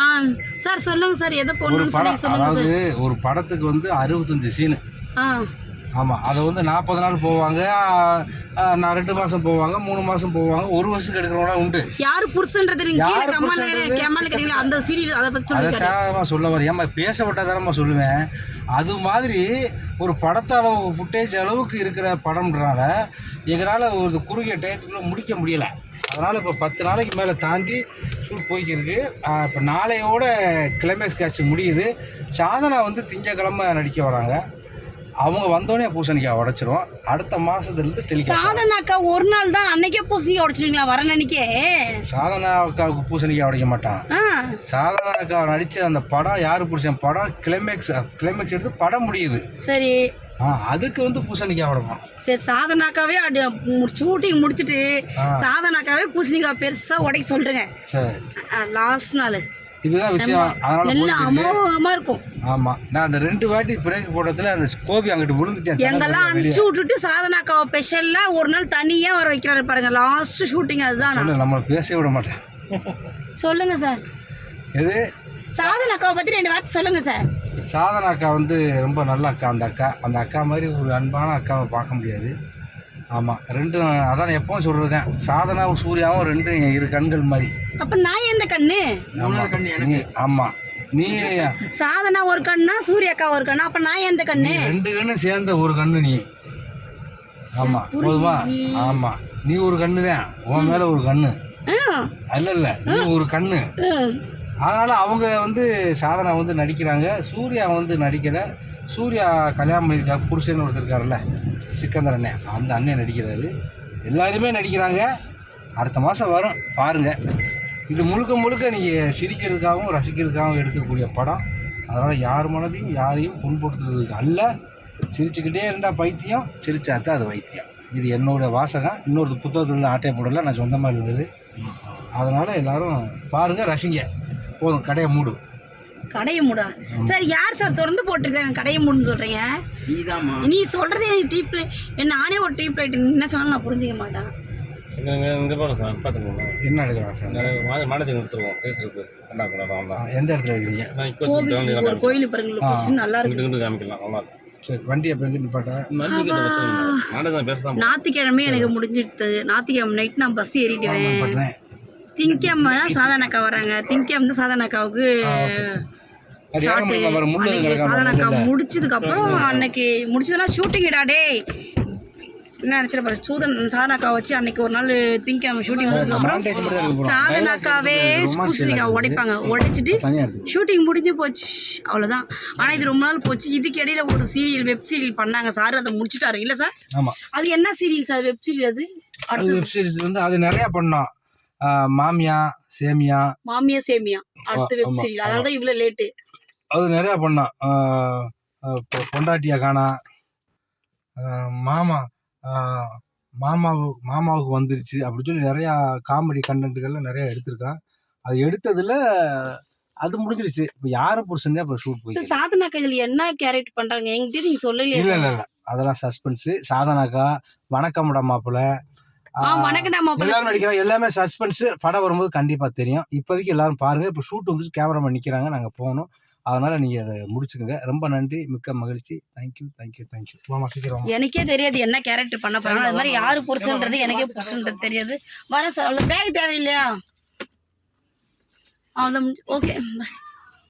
ஆ sir சொல்லுங்க sir எதை போடணும்னு சொல்லுங்க அதாவது சார். ஒரு படத்துக்கு வந்து அறுபத்தஞ்சு சீனு ஆ. ஆமாம் அதை வந்து நாற்பது நாள் போவாங்க ஆ, நான் ரெண்டு மாதம் போவாங்க மூணு மாதம் போவாங்க ஒரு வருஷத்துக்கு எடுக்கிறவங்க உண்டு. யாரு புருஷன்றது நீங்க கீழே யாரு கமல் புருஷன்றது? கமல் கேட்டீங்களா? அந்த சீரியல் அதை பத்தி சொல்லுங்க. அதைத்தான் சொல்ல வரேன். ஏமா பேச விட்டாதானம்மா சொல்லுவேன். அது மாதிரி ஒரு படத்தை அளவு ஃபுட்டேஜ் அளவுக்கு இருக்கிற படம்ன்றனால எங்களால் ஒரு குறுகிய டயத்துக்குள்ளே முடிக்க முடியலை. அதனால் இப்போ பத்து நாளைக்கு மேலே தாண்டி ஷூட் போய்க்கிருக்கு. இப்போ நாளையோட கிளைமேக்ஸ் காட்சி முடியுது. சாதனா வந்து திங்கக்கிழமை நடிக்க வராங்க. அவங்க வந்தோடனே பூசணிக்காய் உடைச்சிரும். அடுத்த மாதத்துலேருந்து டெலிகாஸ்ட் சாதனாக்கா ஒரு நாள் தான் அன்னைக்கே பூசணிக்காய் உடச்சிருவீங்களா? வர அன்னைக்கே சாதனா அக்காவுக்கு பூசணிக்காய் உடைக்க மாட்டான். சாதனா அக்கா நடித்த அந்த படம் யார் புருஷன் படம்? கிளைமேக்ஸ் கிளைமேக்ஸ் எடுத்து படம் முடியுது. சரி. அதுக்கு வந்து பூசணிக்காய் உடைப்பான் சரி சாதனாக்காவே அடி ஷூட்டிங் முடிச்சிட்டு சாதனாக்காவே பூசணிக்காய் பெருசா உடைக்க சொல்றேங்க. சரி. லாஸ்ட் நாள். இதுதான் விஷயம். அதனால அமோகமா இருக்கும். ஆமா. நான் அந்த ரெண்டு வாட்டி பிரேக் போடுறதுல அந்த கோபி அங்கிட்டு விழுந்துட்டேன். எங்கெல்லாம். அனுப்பிச்சு விட்டுட்டு சாதனாக்காவை ஸ்பெஷல்ல ஒரு நாள் தனியா வர வைக்கிறாரு பாருங்க. லாஸ்ட் ஷூட்டிங் அதுதான் சொல்லு நம்மளை பேசவே விட மாட்டேன். சொல்லுங்க சார் எது? சாதனாக்காவை பத்தி ரெண்டு வார்த்தை சொல்லுங்க சார் சாதனா அக்கா வந்து ரொம்ப நல்ல அக்கா அந்த அக்கா. அந்த அக்கா மாதிரி ஒரு அன்பான அக்காவை பார்க்க முடியாது. ஆமாம் ரெண்டும் அதான் எப்பவும் சொல்கிறது தான் சாதனாவும் சூர்யாவும் ரெண்டும் இரு கண்கள் மாதிரி. அப்ப நான் எந்த கண்ணு? நீ ஆமாம் நீ சாதனா ஒரு கண்ணா சூர்யாக்கா ஒரு கண்ணா? அப்ப நான் எந்த கண்ணு? ரெண்டு கண்ணு சேர்ந்த ஒரு கண்ணு நீ. ஆமாம் போதுமா? ஆமாம் நீ ஒரு கண்ணு தான் உன் மேலே ஒரு கண்ணு. ம், இல்ல இல்ல. நீ ஒரு கண்ணு. ம். அதனால் அவங்க வந்து சாதனா வந்து நடிக்கிறாங்க. சூர்யா வந்து நடிக்கலை. சூர்யா கல்யாணம் பண்ணியிருக்கா புருஷன் ஒருத்தர் இருக்கார்ல சிக்கந்தர் அண்ணன். அந்த அண்ணன் நடிக்கிறாரு. எல்லாருமே நடிக்கிறாங்க. அடுத்த மாதம் வரும். பாருங்கள் இது முழுக்க முழுக்க நீங்கள் சிரிக்கிறதுக்காகவும் ரசிக்கிறதுக்காகவும் எடுக்கக்கூடிய படம். அதனால் யார் மனதையும் யாரையும் புண்படுத்துறதுக்கு அல்ல. சிரிச்சுக்கிட்டே இருந்தால் பைத்தியம் சிரிச்சா தான் அது வைத்தியம். இது என்னோட வாசகம். இன்னொரு புத்தகத்துலேருந்து ஆட்டை போடல நான் சொந்தமாக இருந்தது அதனால் எல்லாரும் பாருங்கள் ரசிங்க. போதும் கடையை மூடு. கடையை மூடா? சார் யார் சார் திறந்து போட்டிருக்காங்க கடையை மூடுன்னு சொல்றீங்க? நீதாம்மா. நீ சொல்றது எனக்கு டீப் நானே ஒரு டீப் லைட் என்ன சொன்னாலும் நான் புரிஞ்சுக்க மாட்டேன். இங்கே போகிறோம் சார் பார்த்துக்கோங்க. என்ன எடுக்கலாம் சார்? மாடத்தை நிறுத்துருவோம் பேசுறது என்ன பண்ணலாம் ஆ, அவ்வளோ எந்த இடத்துல இருக்கீங்க? நான் இப்போ கோவில் ஒரு கோயில் பாருங்க லொகேஷன் நல்லா இருக்கு. காமிக்கலாம் நல்லா இருக்கும் ஞாத்திக்கிழமை எனக்கு முடிஞ்சிடுது ஞாத்திக்கிழமை நைட் நான் பஸ் ஏறிடுவேன். திங்கிழமை தான் சாதாரணக்கா வராங்க திங்கிழமை தான் சாதாரணக்காவுக்கு அது ஏற முடியுமா பாரு, முள்ளு அன்னைக்கு கிடக்காம சாதாரணக்கா முள்ளுல. முடிச்சதுக்கு அப்புறம் அன்னைக்கு முடிச்சதெல்லாம் ஷூட்டிங்டா டேய். என்ன நினைச்சிட பாரு சூதன் சாதனாக்கா வச்சு அன்னைக்கு ஒரு நாள் திங்கிழமை ஷூட்டிங் முடிச்சதுக்கு அப்புறம் montage மட்டும் தான் எடுக்க போறோம். சாதனாக்காவே Romance பூசணிக்காய் எல்லாம் உடைப்பாங்க. உடைச்சிட்டு ஷூட்டிங் முடிஞ்சு போச்சு. அவ்வளோதான் ஆனால் இது ரொம்ப நாள் போச்சு. இதுக்கு இடையில ஒரு சீரியல் வெப் சீரியல் பண்ணாங்க. சார் அதை முடிச்சிட்டாரு. இல்லை சார்? அது என்ன சீரியல் சார்? வெப் சீரியல் அது? அது வெப் சீரிஸ் வந்து அது நிறையா பண்ணோம் மாமியா சேமியா. மாமியா சேமியா. அடுத்த வெப் சீரியல் அதனால தான் இவ்வளோ லேட்டு அது நிறையா பண்ணோம் ஆ, ஆ, பொ- பொண்டாட்டியா காணா. மாமா மாமாவு மாமாவுக்கு வந்துருச்சு அப்படி சொல்லி நிறையா காமெடி கண்டென்ட்டுகள்லாம் நிறையா எடுத்திருக்கான். அது எடுத்ததில் அது முடிஞ்சிருச்சு. இப்போ யார் புருஷன் இப்போ ஷூட் போய் சாதனாக்கா இதில் என்ன கேரக்டர் பண்ணுறாங்க என்கிட்ட நீங்கள் சொல்லலையே இல்லை இல்லை இல்லை. அதெல்லாம் சஸ்பென்ஸு சாதனாக்கா வணக்கம்டா மாப்பிள்ள. எல்லாரும் நடிக்கிறாங்க எல்லாமே சஸ்பென்ஸ் படம் வரும்போது கண்டிப்பாக தெரியும். இப்போதைக்கு எல்லாரும் பாருங்க. இப்போ ஷூட் வந்து கேமராமேன் நிற்கிறாங்க நாங்கள் போகணும். அதனால நீங்கள் அதை முடிச்சுக்கோங்க. ரொம்ப நன்றி மிக்க மகிழ்ச்சி. தேங்க்யூ தேங்க்யூ தேங்க்யூ வாமா சீக்கிரம். எனக்கே தெரியாது என்ன கேரக்டர் பண்ண போறாங்க. அது மாதிரி யாரு புருஷன்றது எனக்கே புருஷன்றது தெரியாது. வரேன் சார் அவ்வளோ பேக் தேவையில்லையா? அவ்வளோ ஓகே